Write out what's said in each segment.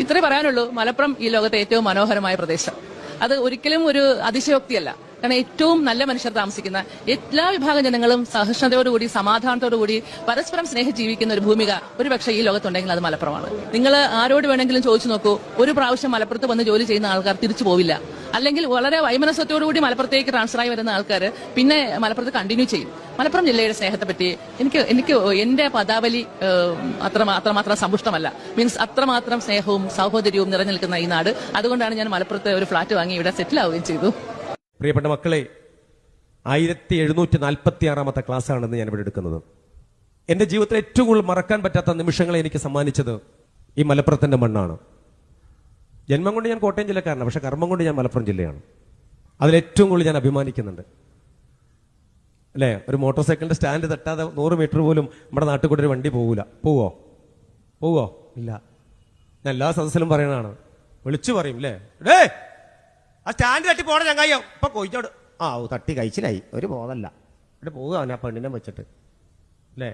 ഇത്രേ പറയാനുള്ളൂ. മലപ്പുറം ഈ ലോകത്തെ ഏറ്റവും മനോഹരമായ പ്രദേശം. അത് ഒരിക്കലും ഒരു അതിശയോക്തിയല്ല. കാരണം ഏറ്റവും നല്ല മനുഷ്യർ താമസിക്കുന്ന എല്ലാ വിഭാഗം ജനങ്ങളും സഹിഷ്ണുതയോടുകൂടി സമാധാനത്തോടുകൂടി പരസ്പരം സ്നേഹം ജീവിക്കുന്ന ഒരു ഭൂമിക. ഒരുപക്ഷെ ഈ ലോകത്തുണ്ടെങ്കിൽ അത് മലപ്പുറമാണ്. നിങ്ങൾ ആരോട് വേണമെങ്കിലും ചോദിച്ചു നോക്കൂ. ഒരു പ്രാവശ്യം മലപ്പുറത്ത് വന്ന് ജോലി ചെയ്യുന്ന ആൾക്കാർ തിരിച്ചു പോവില്ല. അല്ലെങ്കിൽ വളരെ വൈമനസ്യത്തോടുകൂടി മലപ്പുറത്തേക്ക് ട്രാൻസ്ഫർ ആയി വരുന്ന ആൾക്കാർ പിന്നെ മലപ്പുറത്ത് കണ്ടിന്യൂ ചെയ്യും. മലപ്പുറം ജില്ലയുടെ സ്നേഹത്തെ പറ്റി എനിക്ക് എനിക്ക് എന്റെ പദാവലി അത്ര അത്രമാത്രം സമ്പുഷ്ടമല്ല. മീൻസ് അത്രമാത്രം സ്നേഹവും സൗഹോദര്യവും നിറഞ്ഞു നിൽക്കുന്ന ഈ നാട്. അതുകൊണ്ടാണ് ഞാൻ മലപ്പുറത്ത് ഒരു ഫ്ളാറ്റ് വാങ്ങി ഇവിടെ സെറ്റിൽ ആവുകയും ചെയ്തു. പ്രിയപ്പെട്ട മക്കളെ ആയിരത്തി എഴുന്നൂറ്റി നാൽപ്പത്തി ആറാമത്തെ ക്ലാസ്സാണെന്ന് ഞാൻ ഇവിടെ എടുക്കുന്നത്. എന്റെ ജീവിതത്തിൽ ഏറ്റവും കൂടുതൽ മറക്കാൻ പറ്റാത്ത നിമിഷങ്ങളെ എനിക്ക് സമ്മാനിച്ചത് ഈ മലപ്പുറത്തിന്റെ മണ്ണാണ്. ജന്മം കൊണ്ട് ഞാൻ കോട്ടയം ജില്ലക്കാരനാണ് പക്ഷെ കർമ്മം കൊണ്ട് ഞാൻ മലപ്പുറം ജില്ലയാണ്. അതിലേറ്റവും കൂടുതൽ ഞാൻ അഭിമാനിക്കുന്നുണ്ട്. അല്ലേ? ഒരു മോട്ടോർ സൈക്കിളിന്റെ സ്റ്റാൻഡ് തട്ടാതെ നൂറ് മീറ്റർ പോലും നമ്മുടെ നാട്ടിൽ കൂടെ ഒരു വണ്ടി പോകൂല പോവോ? പോവോ? ഇല്ല. ഞാൻ എല്ലാ സദസ്സിലും പറയണതാണ് വിളിച്ചു പറയും അല്ലേ ഡേ ആ സ്റ്റാൻഡ് തട്ടി പോണ ചങ്ങായോ ഇപ്പൊ കൊയ്ച്ചോട്. ആ ഓ തട്ടി കഴിച്ചിലായി. ഒരു ബോധമല്ല എന്നിട്ട് പോവുക അവൻ ആ പെണ്ണിനെ വെച്ചിട്ട്. അല്ലേ?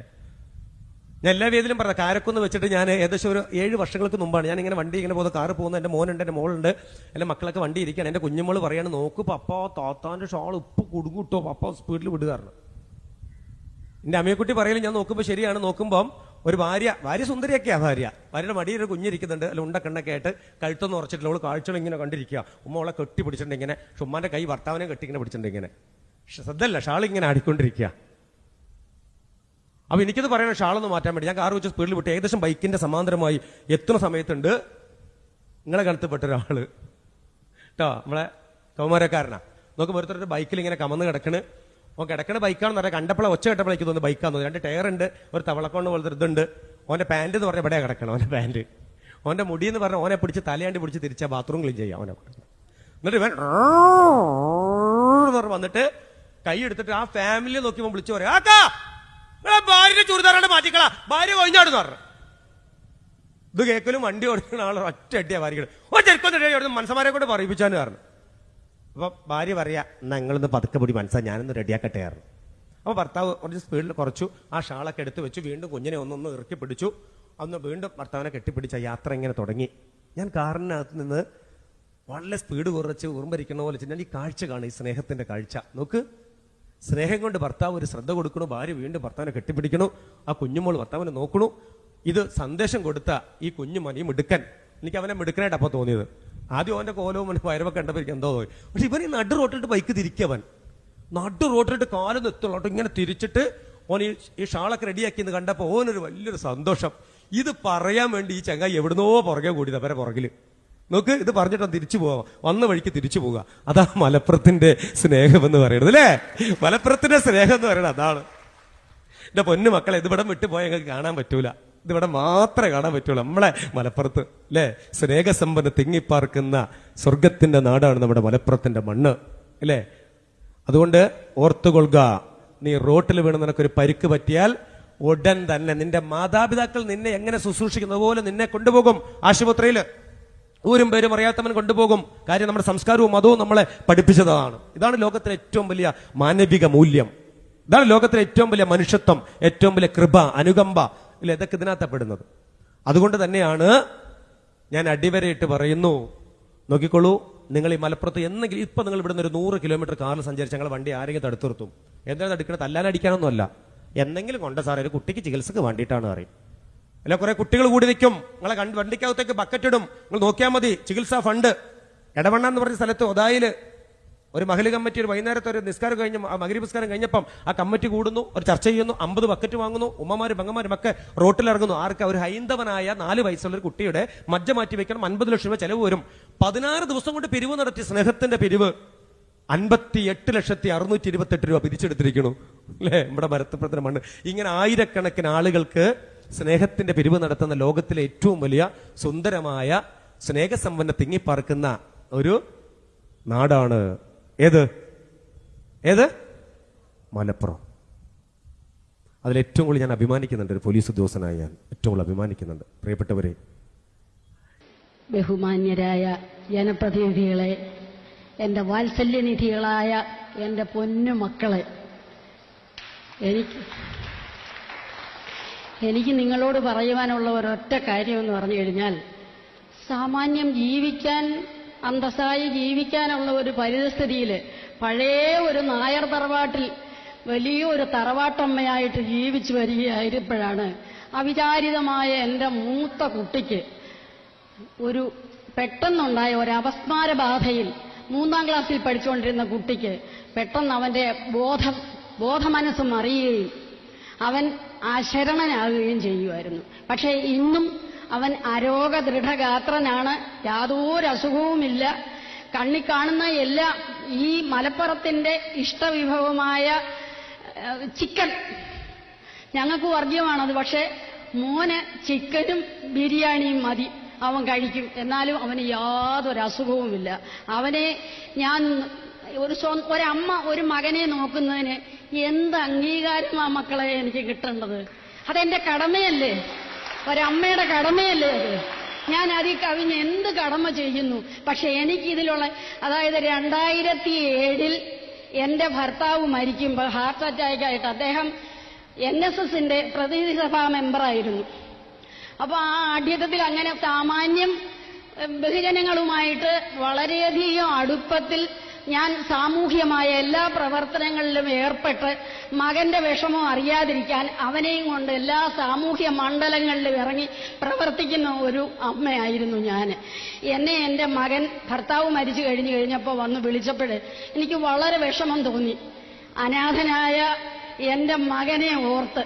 ഞാൻ എല്ലാ വേദിയിലും പറഞ്ഞ കാരക്കൊന്ന് വെച്ചിട്ട് ഞാൻ ഏകദേശം ഒരു ഏഴ് വർഷങ്ങൾക്ക് മുമ്പാണ്. ഞാൻ ഇങ്ങനെ വണ്ടി ഇങ്ങനെ പോകുന്ന. കാറ് പോകുന്നത് എന്റെ മോനുണ്ട് എന്റെ മോളുണ്ട്. എന്റെ മക്കളൊക്കെ വണ്ടി ഇരിക്കുകയാണ്. എന്റെ കുഞ്ഞുമോൾ പറയാണ് നോക്ക് പപ്പ താത്താന്റെ ഷോൾ ഉപ്പ് കുടുങ്ങിട്ടോ പപ്പ സ്പീഡിൽ വിടുകാരണം എന്റെ അമ്മയെക്കുട്ടി പറയലും ഞാൻ നോക്കുമ്പോൾ ശരിയാണ്. നോക്കുമ്പം ഒരു ഭാര്യ ഭാര്യ സുന്ദരിയൊക്കെയാ ഭാര്യ. ഭാര്യയുടെ മടിയിൽ ഒരു കുഞ്ഞിരിക്കുന്നുണ്ട് അല്ല ഉണ്ടക്കണ്ണൊക്കെ ആയിട്ട് കഴുത്തൊന്നും ഉറച്ചിട്ടില്ല. അവൾ കാഴ്ചകൾ ഇങ്ങനെ കണ്ടിരിക്കുക ഉമ്മ അവളെ കെട്ടി പിടിച്ചിട്ടുണ്ട് ഇങ്ങനെ. ചുമ്മാന്റെ കൈ ഭർത്താവിനെ കെട്ടി ഇങ്ങനെ പിടിച്ചിട്ടുണ്ട് ഇങ്ങനെ. ശ്രദ്ധല്ല ഷാൾ ഇങ്ങനെ ആടിക്കൊണ്ടിരിക്കുക അപ്പൊ എനിക്കത് പറയണം ഷാളൊന്ന് മാറ്റാൻ വേണ്ടി. ഞാൻ കാർ വെച്ച് സ്പീഡിൽ വിട്ട്. ഏകദേശം ബൈക്കിന്റെ സമാന്തരമായി എത്തുന്ന സമയത്തുണ്ട്. നിങ്ങളെ കണത്തിൽപ്പെട്ട ഒരാൾ കേട്ടോ നമ്മളെ കൗമാരക്കാരനാ. നോക്കുമ്പോൾ ഒരുത്തരുടെ ബൈക്കിൽ ഇങ്ങനെ കമന്ന് കിടക്കണ്. ഓൻ കിടക്കണ ബൈക്കാണെന്ന് പറയാം കണ്ടപ്പോൾ ഒച്ച കേട്ടപ്പോഴേക്ക് തോന്നുന്നു. ബൈക്കാന്ന് രണ്ട് ടയർ ഉണ്ട് ഒരു തവളക്കോണ്ട് പോലത്തെ ഇതുണ്ട്. ഓന്റെ പാന്റ് എന്ന് പറഞ്ഞാൽ ഇവിടെ കിടക്കണം ഓന്റെ പാന്റ് ഓന്റെ മുടി എന്ന് പറഞ്ഞാൽ ഓനെ പിടിച്ച് തലയാണ്ടി പിടിച്ച് തിരിച്ച ബാത്റൂം ക്ലീൻ ചെയ്യാം ഓനെ എന്നിട്ട് ഇവൻ പറഞ്ഞ് വന്നിട്ട് കൈ എടുത്തിട്ട് ആ ഫാമിലി നോക്കിയപ്പോൾ വിളിച്ചു പറയാം ഭാര്യയുടെ ചുരിദാറാണ്ട് മാറ്റിക്കളാ ഭാര്യ കൊഞ്ഞാടുന്ന് പറഞ്ഞു. ഇത് കേക്കലും വണ്ടി ഓടിക്കുന്ന ആൾ ഒറ്റ അടിയാ ഭാര്യ ഓ ചെറുക്കൊന്നും മനസ്സമാരെ കൊണ്ട് പറയിപ്പിച്ചാന്ന് പറഞ്ഞു. അപ്പൊ ഭാര്യ പറയാ എന്നാ നിങ്ങളൊന്ന് പതുക്കെ പിടി മനസ്സാ ഞാനൊന്ന് റെഡിയാക്കട്ടെ ആയിരുന്നു അപ്പൊ ഭർത്താവ് കുറച്ച് സ്പീഡിൽ കുറച്ചു ആ ഷാളൊക്കെ എടുത്ത് വെച്ച് വീണ്ടും കുഞ്ഞിനെ ഒന്നൊന്ന് ഇറക്കി പിടിച്ചു. അന്ന് വീണ്ടും ഭർത്താവിനെ കെട്ടിപ്പിടിച്ച യാത്ര ഇങ്ങനെ തുടങ്ങി. ഞാൻ കാറിനകത്ത് നിന്ന് വളരെ സ്പീഡ് കുറച്ച് ഉറുമ്പരിക്കണ പോലെ ഞാൻ ഈ കാഴ്ച കാണും ഈ സ്നേഹത്തിന്റെ കാഴ്ച. നോക്ക് സ്നേഹം കൊണ്ട് ഭർത്താവ് ഒരു ശ്രദ്ധ കൊടുക്കണു ഭാര്യ വീണ്ടും ഭർത്താവിനെ കെട്ടിപ്പിടിക്കണു ആ കുഞ്ഞുമോൾ ഭർത്താവിനെ നോക്കണു. ഇത് സന്ദേശം കൊടുത്ത ഈ കുഞ്ഞു മനി മിടുക്കൻ. എനിക്ക് അവനെ മിടുക്കനായിട്ട് അപ്പൊ തോന്നിയത്. ആദ്യം അവന്റെ കോലവും അവന്റെ വയറൊക്കെ കണ്ടപ്പോൾ എന്തോ തോന്നി. പക്ഷെ ഇവൻ ഈ നടു റോട്ടിട്ട് ബൈക്ക് തിരിക്കവൻ. നടു റോട്ടിട്ട് കാലം നിർത്തുള്ളൂ ഇങ്ങനെ തിരിച്ചിട്ട് ഓൻ ഈ ഈ ഷാളൊക്കെ റെഡിയാക്കിയെന്ന് കണ്ടപ്പോൾ ഓനൊരു വലിയൊരു സന്തോഷം. ഇത് പറയാൻ വേണ്ടി ഈ ചങ്ങായി എവിടുന്നോ പുറകെ കൂടിയത് അവരെ പുറകിൽ നോക്ക് ഇത് പറഞ്ഞിട്ട് തിരിച്ചു പോവാം. വന്ന വഴിക്ക് തിരിച്ചു പോവുക. അതാ മലപ്പുറത്തിന്റെ സ്നേഹം എന്ന് പറയുന്നത് അല്ലേ? മലപ്പുറത്തിന്റെ സ്നേഹം എന്ന് പറയുന്നത് അതാണ്. എന്റെ പൊന്നു മക്കളെ ഇതിവിടം വിട്ടുപോയാൽ ഞങ്ങൾക്ക് കാണാൻ പറ്റൂല. ഇതിവിടെ മാത്രമേ കാണാൻ പറ്റുള്ളൂ. നമ്മളെ മലപ്പുറത്ത് അല്ലേ സ്നേഹസമ്പന്ന തിങ്ങിപ്പാർക്കുന്ന സ്വർഗത്തിന്റെ നാടാണ് നമ്മുടെ മലപ്പുറത്തിന്റെ മണ്ണ് അല്ലേ അതുകൊണ്ട് ഓർത്തുകൊള്ളുക നീ റോട്ടിൽ വീണ് നിനക്കൊരു പരിക്ക് പറ്റിയാൽ ഉടൻ തന്നെ നിന്റെ മാതാപിതാക്കൾ നിന്നെ എങ്ങനെ ശുശ്രൂഷിക്കുന്നത് പോലെ നിന്നെ കൊണ്ടുപോകും. ആശുപത്രിയിൽ ഊരും പേരും അറിയാത്തവൻ കൊണ്ടുപോകും. കാര്യം നമ്മുടെ സംസ്കാരവും മതവും നമ്മളെ പഠിപ്പിച്ചതാണ്. ഇതാണ് ലോകത്തിലെ ഏറ്റവും വലിയ മാനവിക മൂല്യം. ഇതാണ് ലോകത്തിലെ ഏറ്റവും വലിയ മനുഷ്യത്വം ഏറ്റവും വലിയ കൃപ അനുകമ്പ. ഇല്ല ഇതൊക്കെ ഇതിനകത്തപ്പെടുന്നത് അതുകൊണ്ട് തന്നെയാണ് ഞാൻ അടിവരയിട്ട് പറയുന്നു. നോക്കിക്കോളൂ നിങ്ങൾ ഈ മലപ്പുറത്ത് എന്തെങ്കിലും ഇപ്പൊ നിങ്ങൾ ഇവിടുന്ന് ഒരു നൂറ് കിലോമീറ്റർ കാറിൽ സഞ്ചരിച്ച് ഞങ്ങൾ വണ്ടി ആരെങ്കിലും തടുത്തുർത്തും എന്താണ് തടുക്കണത് തല്ലാനടിക്കാനൊന്നുമല്ല എന്തെങ്കിലും കൊണ്ട സാറേ ഒരു കുട്ടിക്ക് ചികിത്സക്ക് വേണ്ടിയിട്ടാണ് അറിയും അല്ല കുറെ കുട്ടികൾ കൂടി നിൽക്കും. നിങ്ങളെ കണ്ട് വണ്ടിക്കകത്തേക്ക് ബക്കറ്റ് ഇടും. നിങ്ങൾ നോക്കിയാൽ മതി ചികിത്സാ ഫണ്ട് എടവണ്ണ എന്ന് പറഞ്ഞ സ്ഥലത്ത് ഒതായിൽ ഒരു മഹൽ കമ്മിറ്റി ഒരു വൈകുന്നേരത്തെ ഒരു നിസ്കാരം കഴിഞ്ഞ മകരി നിസ്കാരം കഴിഞ്ഞപ്പം ആ കമ്മിറ്റി കൂടുന്നു ഒരു ചർച്ച ചെയ്യുന്നു അമ്പത് ബക്കറ്റ് വാങ്ങുന്നു ഉമ്മമാര് പെങ്ങന്മാരും ഒക്കെ റോട്ടിലിറങ്ങുന്നു. ആർക്ക്? ഒരു ഹൈന്ദവനായ നാല് വയസ്സുള്ള ഒരു കുട്ടിയുടെ മജ്ജ മാറ്റി വെക്കണം അൻപത് ലക്ഷം രൂപ ചെലവ് വരും. പതിനാറ് ദിവസം കൊണ്ട് പിരിവ് നടത്തി സ്നേഹത്തിന്റെ പിരിവ് അൻപത്തി എട്ട് ലക്ഷത്തി അറുന്നൂറ്റി ഇരുപത്തെട്ട് രൂപ പിരിച്ചെടുത്തിരിക്കുന്നു. അല്ലേ? നമ്മുടെ മരത്തപ്പുറത്തിന് മണ്ണ്. ഇങ്ങനെ ആയിരക്കണക്കിന് ആളുകൾക്ക് സ്നേഹത്തിന്റെ പിരിവ് നടത്തുന്ന ലോകത്തിലെ ഏറ്റവും വലിയ സുന്ദരമായ സ്നേഹസമ്പന്ന തിങ്ങിപ്പാർക്കുന്ന ഒരു നാടാണ് ഏത്? ഏത്? മലപ്പുറം. അതിൽ ഏറ്റവും കൂടുതൽ ഞാൻ അഭിമാനിക്കുന്നുണ്ട് ഒരു പോലീസ് ഉദ്യോഗസ്ഥനായി ഞാൻ. ഏറ്റവും കൂടുതൽ അഭിമാനിക്കുന്നുണ്ട്. പ്രിയപ്പെട്ടവരെ. ബഹുമാന്യരായ ജനപ്രതിനിധികളെ എന്റെ വാത്സല്യനിധികളായ എന്റെ പൊന്നു മക്കളെ എനിക്ക് എനിക്ക് നിങ്ങളോട് പറയുവാനുള്ള ഒരൊറ്റ കാര്യമെന്ന് പറഞ്ഞു കഴിഞ്ഞാൽ സാമാന്യം ജീവിക്കാൻ അന്തസ്സായി ജീവിക്കാനുള്ള ഒരു പരിതസ്ഥിതിയിൽ പഴയ ഒരു നായർ തറവാട്ടിൽ വലിയൊരു തറവാട്ടമ്മയായിട്ട് ജീവിച്ചു വരികയായിരുന്നപ്പോഴാണ് അവിചാരിതമായ എന്റെ മൂത്ത കുട്ടിക്ക് ഒരു പെട്ടെന്നുണ്ടായ ഒരു അപസ്മാര ബാധയിൽ മൂന്നാം ക്ലാസ്സിൽ പഠിച്ചുകൊണ്ടിരുന്ന കുട്ടിക്ക് പെട്ടെന്ന് അവന്റെ ബോധം ബോധമനസ്സ് മറിയുകയും അവൻ അശരണനാകുകയും ചെയ്യുമായിരുന്നു പക്ഷേ ഇന്നും അവൻ അരോഗ ദൃഢഗാത്രനാണ് യാതൊരു അസുഖവുമില്ല കണ്ണി കാണുന്ന എല്ലാ ഈ മലപ്പുറത്തിന്റെ ഇഷ്ടവിഭവമായ ചിക്കൻ. ഞങ്ങൾക്ക് വർഗീയമാണത് പക്ഷെ മോന് ചിക്കനും ബിരിയാണിയും മതി. അവൻ കഴിക്കും. എന്നാലും അവന് യാതൊരു അസുഖവുമില്ല അവനെ ഞാൻ ഒരു ഒരമ്മ ഒരു മകനെ നോക്കുന്നതിന് എന്ത് അംഗീകാരം ആ മക്കളെ എനിക്ക് കിട്ടേണ്ടത്? അതെന്റെ കടമയല്ലേ? ഒരമ്മയുടെ കടമയല്ലേ അത്? ഞാൻ അതിൽ കവിഞ്ഞ് എന്ത് കടമ ചെയ്യുന്നു? പക്ഷെ എനിക്കിതിലുള്ള അതായത് രണ്ടായിരത്തി ഏഴിൽ എന്റെ ഭർത്താവ് മരിക്കുമ്പോൾ ഹാർട്ട് അറ്റാക്ക് ആയിട്ട് അദ്ദേഹം എൻ എസ് എസിന്റെ പ്രതിനിധി സഭാ മെമ്പറായിരുന്നു. അപ്പൊ ആ ആഢ്യത്വത്തിൽ അങ്ങനെ സാമാന്യം ബഹുജനങ്ങളുമായിട്ട് വളരെയധികം അടുപ്പത്തിൽ ഞാൻ സാമൂഹ്യമായ എല്ലാ പ്രവർത്തനങ്ങളിലും ഏർപ്പെട്ട് മകന്റെ വിഷമം അറിയാതിരിക്കാൻ അവനെയും കൊണ്ട് എല്ലാ സാമൂഹ്യ മണ്ഡലങ്ങളിലും ഇറങ്ങി പ്രവർത്തിക്കുന്ന ഒരു അമ്മയായിരുന്നു ഞാൻ. എന്നെ എന്റെ മകൻ ഭർത്താവ് മരിച്ചു കഴിഞ്ഞു കഴിഞ്ഞപ്പോൾ വന്ന് വിളിച്ചപ്പോൾ എനിക്ക് വളരെ വിഷമം തോന്നി. അനാഥനായ എന്റെ മകനെ ഓർത്ത്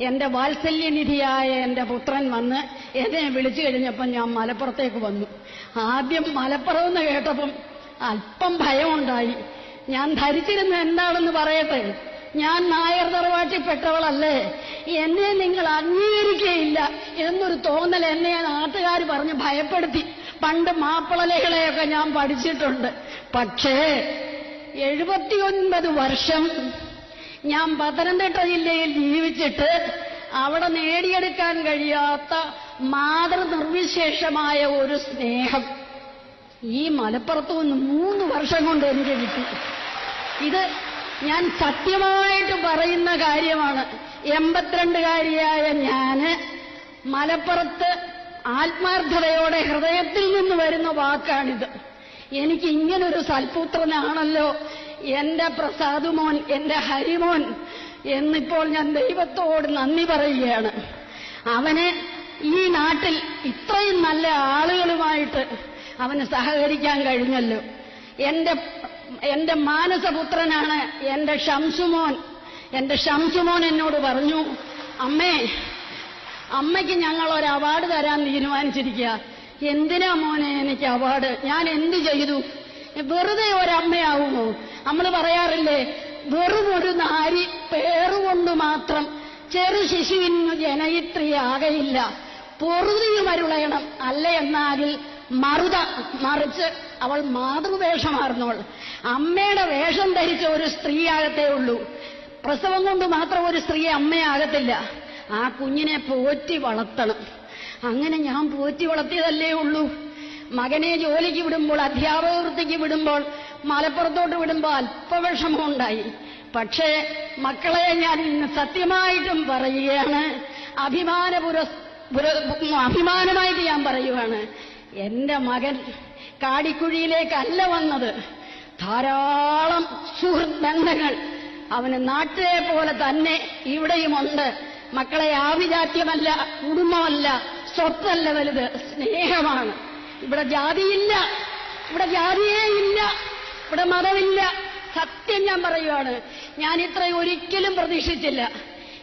എന്റെ വാത്സല്യനിധിയായ എന്റെ പുത്രൻ വന്ന് എന്നെ വിളിച്ചു കഴിഞ്ഞപ്പം ഞാൻ മലപ്പുറത്തേക്ക് വന്നു. ആദ്യം മലപ്പുറം എന്ന് കേട്ടപ്പം അല്പം ഭയമുണ്ടായി. ഞാൻ ധരിച്ചിരുന്ന എന്താണെന്ന് പറയട്ടെ? ഞാൻ നായർ തറവാട്ടിൽപ്പെട്ടവളല്ലേ? എന്നെ നിങ്ങൾ അംഗീകരിക്കുകയില്ല എന്നൊരു തോന്നൽ എന്നെ നാട്ടുകാർ പറഞ്ഞ് ഭയപ്പെടുത്തി. പണ്ട് മാപ്പിളലകളെയൊക്കെ ഞാൻ പഠിച്ചിട്ടുണ്ട്. പക്ഷേ എഴുപത്തിയൊൻപത് വർഷം ഞാൻ പത്തനംതിട്ട ജില്ലയിൽ ജീവിച്ചിട്ട് അവിടെ നേടിയെടുക്കാൻ കഴിയാത്ത മാതൃനിർവിശേഷമായ ഒരു സ്നേഹം. ഈ മലപ്പുറത്ത് നിന്ന് മൂന്ന് വർഷം കൊണ്ട് എനിക്ക് കിട്ടി. ഇത് ഞാൻ സത്യമായിട്ട് പറയുന്ന കാര്യമാണ്. എൺപത്തിരണ്ടുകാരിയായ ഞാൻ മലപ്പുറത്ത് ആത്മാർത്ഥതയോടെ ഹൃദയത്തിൽ നിന്ന് വരുന്ന വാക്കാണിത്. എനിക്ക് ഇങ്ങനൊരു സൽപുത്രനാണല്ലോ. എന്റെ പ്രസാദുമോൻ എന്റെ ഹരിമോൻ എന്നിപ്പോൾ ഞാൻ ദൈവത്തോട് നന്ദി പറയുകയാണ്. അവനെ ഈ നാട്ടിൽ ഇത്രയും നല്ല ആളുകളുമായിട്ട് അവന് സഹകരിക്കാൻ കഴിഞ്ഞല്ലോ. എന്റെ എന്റെ മാനസപുത്രനാണ് എന്റെ ഷംസുമോൻ. എന്റെ ഷംസുമോൻ എന്നോട് പറഞ്ഞു അമ്മേ അമ്മയ്ക്ക് ഞങ്ങൾ ഒരു അവാർഡ് തരാൻ തീരുമാനിച്ചിരിക്കുക എന്തിനാ മോനെ എനിക്ക് അവാർഡ് ഞാൻ എന്ത് ചെയ്തു? വെറുതെ ഒരമ്മയാവുമോ? നമ്മൾ പറയാറില്ലേ വെറും ഒരു നാരി പേറുകൊണ്ട് മാത്രം ചെറു ശിശുവിന് ജനയിത്രിയാകയില്ല. പൊറുതിയുമരുളയണം അല്ല എന്നാകിൽ മറുത മറിച്ച് അവൾ മാതൃവേഷമാർന്നവൾ. അമ്മയുടെ വേഷം ധരിച്ച ഒരു സ്ത്രീയാകത്തേ ഉള്ളൂ. പ്രസവം കൊണ്ട് മാത്രം ഒരു സ്ത്രീയെ അമ്മയാകത്തില്ല ആ കുഞ്ഞിനെ പോറ്റി വളർത്തണം. അങ്ങനെ ഞാൻ പോറ്റി വളർത്തിയതല്ലേ ഉള്ളൂ. മകനെ ജോലിക്ക് വിടുമ്പോൾ അധ്യാപക വൃത്തിക്ക് വിടുമ്പോൾ മലപ്പുറത്തോട്ട് വിടുമ്പോൾ അല്പവിഷമമുണ്ടായി പക്ഷേ മക്കളെ ഞാൻ ഇന്ന് സത്യമായിട്ടും പറയുകയാണ്. അഭിമാന പുരസ് പുര- അഭിമാനമായിട്ട് ഞാൻ പറയുവാണ്. എന്റെ മകൻ കാടിക്കുഴിയിലേക്കല്ല വന്നത്. ധാരാളം സുഹൃത്ത് ബന്ധങ്ങൾ അവന് നാട്ടിലെ പോലെ തന്നെ ഇവിടെയുമുണ്ട്. മക്കളെ ആഭിജാത്യമല്ല കുടുംബമല്ല സ്വത്തല്ല വലുത് സ്നേഹമാണ്. ഇവിടെ ജാതിയില്ല ഇവിടെ ജാതിയേ ഇല്ല ഇവിടെ മതമില്ല. സത്യം ഞാൻ പറയുകയാണ് ഞാൻ ഇത്രയും ഒരിക്കലും പ്രതീക്ഷിച്ചില്ല.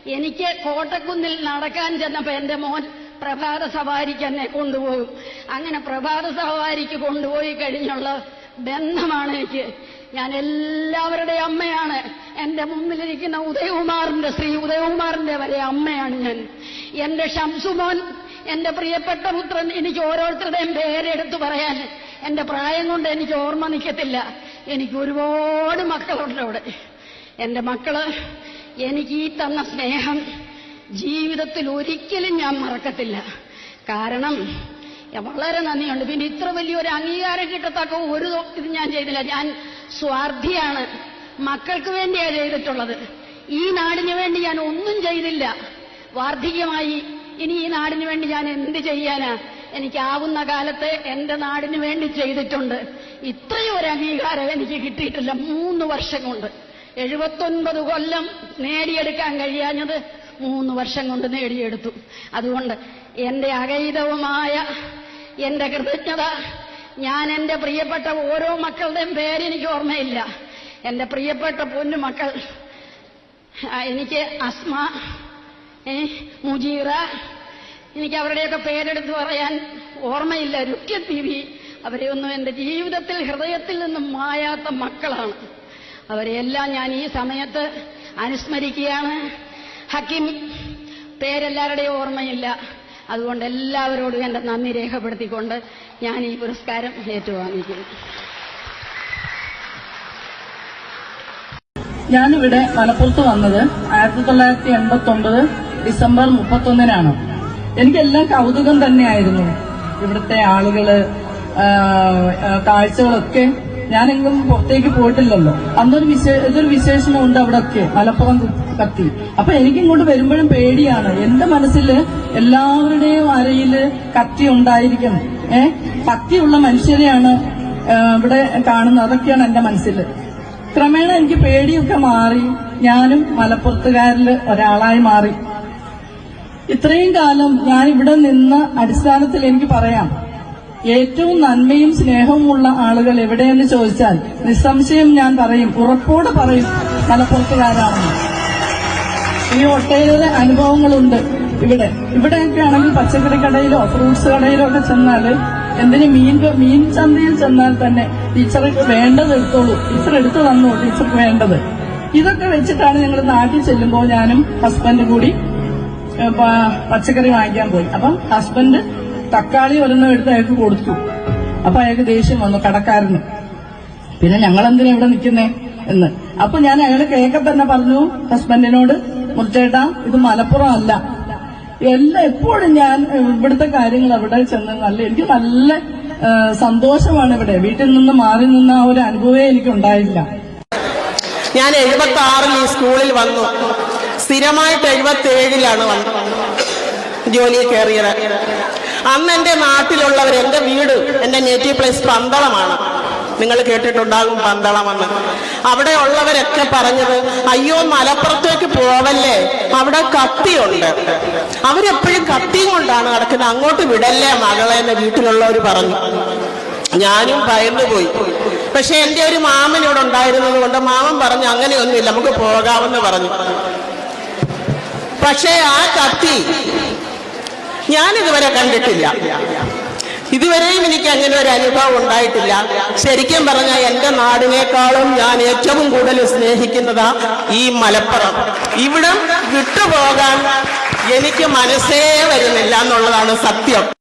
എനിക്ക് കോട്ടക്കുന്നിൽ നടക്കാൻ ചെന്നപ്പോ എന്റെ മോൻ പ്രഭാത സവാരിക്ക് എന്നെ കൊണ്ടുപോകും. അങ്ങനെ പ്രഭാത സവാരിക്ക് കൊണ്ടുപോയി കഴിഞ്ഞുള്ള ബന്ധമാണ് എനിക്ക്. ഞാൻ എല്ലാവരുടെ അമ്മയാണ്. എന്റെ മുമ്പിലിരിക്കുന്ന ഉദയകുമാറിന്റെ ശ്രീ ഉദയകുമാറിന്റെ വരെ അമ്മയാണ് ഞാൻ. എന്റെ ഷംസുമോൻ എന്റെ പ്രിയപ്പെട്ട പുത്രൻ എനിക്ക് ഓരോരുത്തരുടെയും പേരെടുത്തു പറയാൻ എന്റെ പ്രായം കൊണ്ട് എനിക്ക് ഓർമ്മ നിൽക്കത്തില്ല. എനിക്ക് ഒരുപാട് മക്കളുണ്ട് അവിടെ. എന്റെ മക്കൾ എനിക്ക് ഈ തന്ന സ്നേഹം ജീവിതത്തിൽ ഒരിക്കലും ഞാൻ മറക്കത്തില്ല. കാരണം വളരെ നന്ദിയുണ്ട്. പിന്നെ ഇത്ര വലിയൊരു അംഗീകാരം കിട്ടത്തക്ക ഒരു ഇത് ഞാൻ ചെയ്തില്ല. ഞാൻ സ്വാർത്ഥിയാണ്. മക്കൾക്ക് വേണ്ടിയാണ് ചെയ്തിട്ടുള്ളത്. ഈ നാടിന് വേണ്ടി ഞാൻ ഒന്നും ചെയ്തില്ല. വാർദ്ധക്യമായി ഇനി ഈ നാടിന് വേണ്ടി ഞാൻ എന്ത് ചെയ്യാനാ? എനിക്കാവുന്ന കാലത്ത് എന്റെ നാടിന് വേണ്ടി ചെയ്തിട്ടുണ്ട്. ഇത്രയും ഒരു അംഗീകാരം എനിക്ക് കിട്ടിയിട്ടില്ല. മൂന്ന് വർഷം കൊണ്ട്. എഴുപത്തൊൻപത് കൊല്ലം നേടിയെടുക്കാൻ കഴിയാഞ്ഞത് മൂന്ന് വർഷം കൊണ്ട് നേടിയെടുത്തു. അതുകൊണ്ട് എന്റെ അകൈതവുമായ എന്റെ കൃതജ്ഞത ഞാൻ എന്റെ പ്രിയപ്പെട്ട ഓരോ മക്കളുടെയും പേരെനിക്ക് ഓർമ്മയില്ല. എന്റെ പ്രിയപ്പെട്ട പൊന്നു മക്കൾ എനിക്ക് അസ്മ മുജീറ എനിക്ക് അവരുടെയൊക്കെ പേരെടുത്ത് പറയാൻ ഓർമ്മയില്ല. രുക്യ ബീവി അവരെയൊന്നും എന്റെ ജീവിതത്തിൽ ഹൃദയത്തിൽ നിന്നും മായാത്ത മക്കളാണ്. അവരെയെല്ലാം ഞാൻ ഈ സമയത്ത് അനുസ്മരിക്കുകയാണ്. ഹക്കിം പേരെല്ലാവരുടെയും ഓർമ്മയില്ല. അതുകൊണ്ട് എല്ലാവരോടും എന്റെ നന്ദി രേഖപ്പെടുത്തിക്കൊണ്ട് ഞാൻ ഈ പുരസ്കാരം ഏറ്റുവാങ്ങിക്കുന്നു. ഞാനിവിടെ മലപ്പുറത്ത് വന്നത് ആയിരത്തി തൊള്ളായിരത്തി എൺപത്തി ഒമ്പത് ഡിസംബർ മുപ്പത്തൊന്നിനാണ്. എനിക്കെല്ലാം കൗതുകം തന്നെയായിരുന്നു. ഇവിടുത്തെ ആളുകൾ കാഴ്ചകളൊക്കെ ഞാനെങ്ങും പുറത്തേക്ക് പോയിട്ടില്ലല്ലോ. അന്നൊരു വിശേ ഇതൊരു വിശേഷണമുണ്ട് അവിടെ ഒക്കെ മലപ്പുറം കത്തി. അപ്പൊ എനിക്കിങ്ങോട്ട് വരുമ്പോഴും പേടിയാണ്. എന്റെ മനസ്സിൽ എല്ലാവരുടെയും അരയിൽ കത്തി ഉണ്ടായിരിക്കും. ഏ? കത്തിയുള്ള മനുഷ്യരെയാണ് ഇവിടെ കാണുന്നത്. അതൊക്കെയാണ് എന്റെ മനസ്സിൽ ക്രമേണ എനിക്ക് പേടിയൊക്കെ മാറി. ഞാനും മലപ്പുറത്തുകാരിൽ ഒരാളായി മാറി. ഇത്രയും കാലം ഞാൻ ഇവിടെ നിന്ന അടിസ്ഥാനത്തിൽ എനിക്ക് പറയാം. ഏറ്റവും നന്മയും സ്നേഹവുമുള്ള ആളുകൾ എവിടെയെന്ന് ചോദിച്ചാൽ നിസ്സംശയം ഞാൻ പറയും ഉറപ്പോട് പറയും മലപ്പുറത്തുകാരാണെന്ന്. ഈ ഒട്ടേറെ അനുഭവങ്ങളുണ്ട് ഇവിടെ. ഇവിടെയൊക്കെ ആണെങ്കിൽ പച്ചക്കറി കടയിലോ ഫ്രൂട്ട്സ് കടയിലോ ഒക്കെ ചെന്നാൽ എന്തിന് മീൻ മീൻ ചന്തയിൽ ചെന്നാൽ തന്നെ ടീച്ചർക്ക് വേണ്ടത് എടുത്തോളൂ. ടീച്ചർ എടുത്തു തന്നു ടീച്ചർക്ക് വേണ്ടത്. ഇതൊക്കെ വെച്ചിട്ടാണ് ഞങ്ങൾ നാട്ടിൽ ചെല്ലുമ്പോൾ ഞാനും ഹസ്ബൻഡ് കൂടി പച്ചക്കറി വാങ്ങിക്കാൻ പോയി. അപ്പം ഹസ്ബൻഡ് തക്കാളി ഒരെണ്ണം എടുത്ത് അയാൾക്ക് കൊടുത്തു. അപ്പൊ അയാൾക്ക് ദേഷ്യം വന്നു കടക്കാരന്. പിന്നെ ഞങ്ങൾ എന്തിനാ ഇവിടെ നിൽക്കുന്നേ എന്ന്. അപ്പൊ ഞാൻ അയാളെ കേക്ക തന്നെ പറഞ്ഞു. ഹസ്ബൻഡിനോട് മുറിച്ചേട്ടാ ഇത് മലപ്പുറം അല്ല. എല്ലാം എപ്പോഴും ഞാൻ ഇവിടുത്തെ കാര്യങ്ങൾ അവിടെ ചെന്ന് നല്ല എനിക്ക് നല്ല സന്തോഷമാണ് ഇവിടെ. വീട്ടിൽ നിന്ന് മാറി നിന്ന ആ ഒരു അനുഭവമേ എനിക്ക് ഉണ്ടായില്ല. ഞാൻ എഴുപത്തി ആറിൽ ഈ സ്കൂളിൽ വന്നു. സ്ഥിരമായിട്ട് എഴുപത്തി ഏഴിലാണ് വന്നത്. ജോലിയിൽ കയറിയത്. അന്ന് എന്റെ നാട്ടിലുള്ളവർ എന്റെ വീട് എന്റെ നേറ്റീവ് പ്ലേസ് പന്തളമാണ്. നിങ്ങൾ കേട്ടിട്ടുണ്ടാകും പന്തളമെന്ന്. അവിടെ ഉള്ളവരൊക്കെ പറഞ്ഞത് അയ്യോ മലപ്പുറത്തേക്ക് പോവല്ലേ? അവിടെ കത്തിയുണ്ട്. അവരെപ്പോഴും കത്തിയും കൊണ്ടാണ് നടക്കുന്നത്. അങ്ങോട്ട് വിടല്ലേ മകളെ? എന്ന് വീട്ടിലുള്ളവർ പറഞ്ഞു. ഞാനും ഭയന്നു പോയി. പക്ഷെ എന്റെ ഒരു മാമൻ ഉണ്ടായിരുന്നത് കൊണ്ട് മാമൻ പറഞ്ഞു അങ്ങനെയൊന്നുമില്ല നമുക്ക് പോകാമെന്ന് പറഞ്ഞു. പക്ഷേ ആ കത്തി ഞാൻ ഇതുവരെ കണ്ടിട്ടില്ല. ഇതുവരെയും എനിക്ക് അങ്ങനെ ഒരു അനുഭവം ഉണ്ടായിട്ടില്ല. ശരിക്കും പറഞ്ഞാൽ എന്റെ നാടിനേക്കാളും ഞാൻ ഏറ്റവും കൂടുതൽ സ്നേഹിക്കുന്നതാ ഈ മലപ്പുറം. ഇവിടം വിട്ടുപോകാൻ എനിക്ക് മനസ്സേ വരുന്നില്ല എന്നുള്ളതാണ് സത്യം.